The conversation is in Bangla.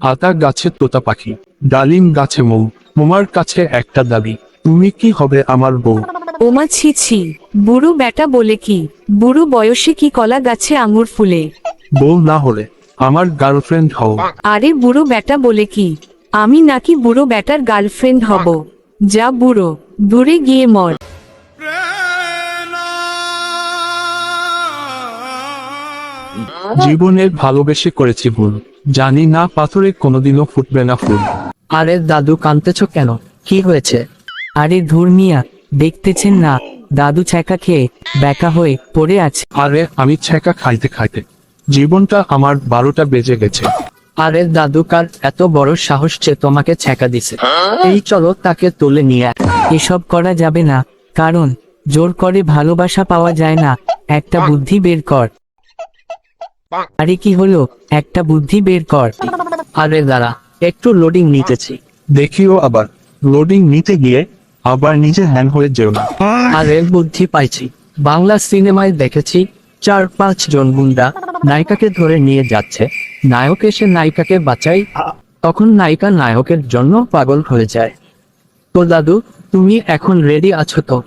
আতা গাছে তোতা পাখি ডালিম গাছে মৌ তোমার কাছে একটা দাবি তুমি কি হবে আমার বউ? ওমা ছি ছি বুড়ো বেটা বলে কি? বুড়ো বয়সে কি কলা গাছে আঙুর ফুলে? বউ না হলে আমার গার্লফ্রেন্ড হও। আরে বুড়ো বেটা বলে কি? আমি নাকি বুড়ো বেটার গার্লফ্রেন্ড হব। যা বুড়ো দূরে গিয়ে মর। জীবনে ভালোবেসে করেছি ভুল। জানি না পাথরে কোনোদিনও ফুটবে না ফুল। আরে দাদু কাঁদতেছ কেন? কি হয়েছে? আরে ধুর মিয়া দেখতেছেন না দাদু ছ্যাঁকা খেয়ে ব্যাকা হয়ে পড়ে আছে। আরে আমি ছেঁকা খাইতে খাইতে জীবনটা আমার বারোটা বেজে গেছে। আরে দাদু কার এত বড় সাহস যে তোমাকে ছ্যাঁকা দিছে। এই চলো তাকে তুলে নিয়ে এসব করা যাবে না কারণ জোর করে ভালোবাসা পাওয়া যায় না একটা বুদ্ধি বের কর। আরে কি হলো? একটা বুদ্ধি বের কর। আরে দাঁড়া একটু লোডিং নিতেছি। দেখিও আবার। লোডিং নিতে গিয়ে আবার নিজে হ্যাং হয়ে যেও না। আরে বুদ্ধি পাইছি। বাংলা সিনেমায় দেখেছি চার পাঁচ জন গুন্ডা নায়িকাকে ধরে নিয়ে যাচ্ছে। নায়ক এসে নায়িকাকে বাঁচাই তখন নায়িকা নায়কের জন্য পাগল হয়ে যায়। তো দাদু তুমি এখন রেডি আছো তো?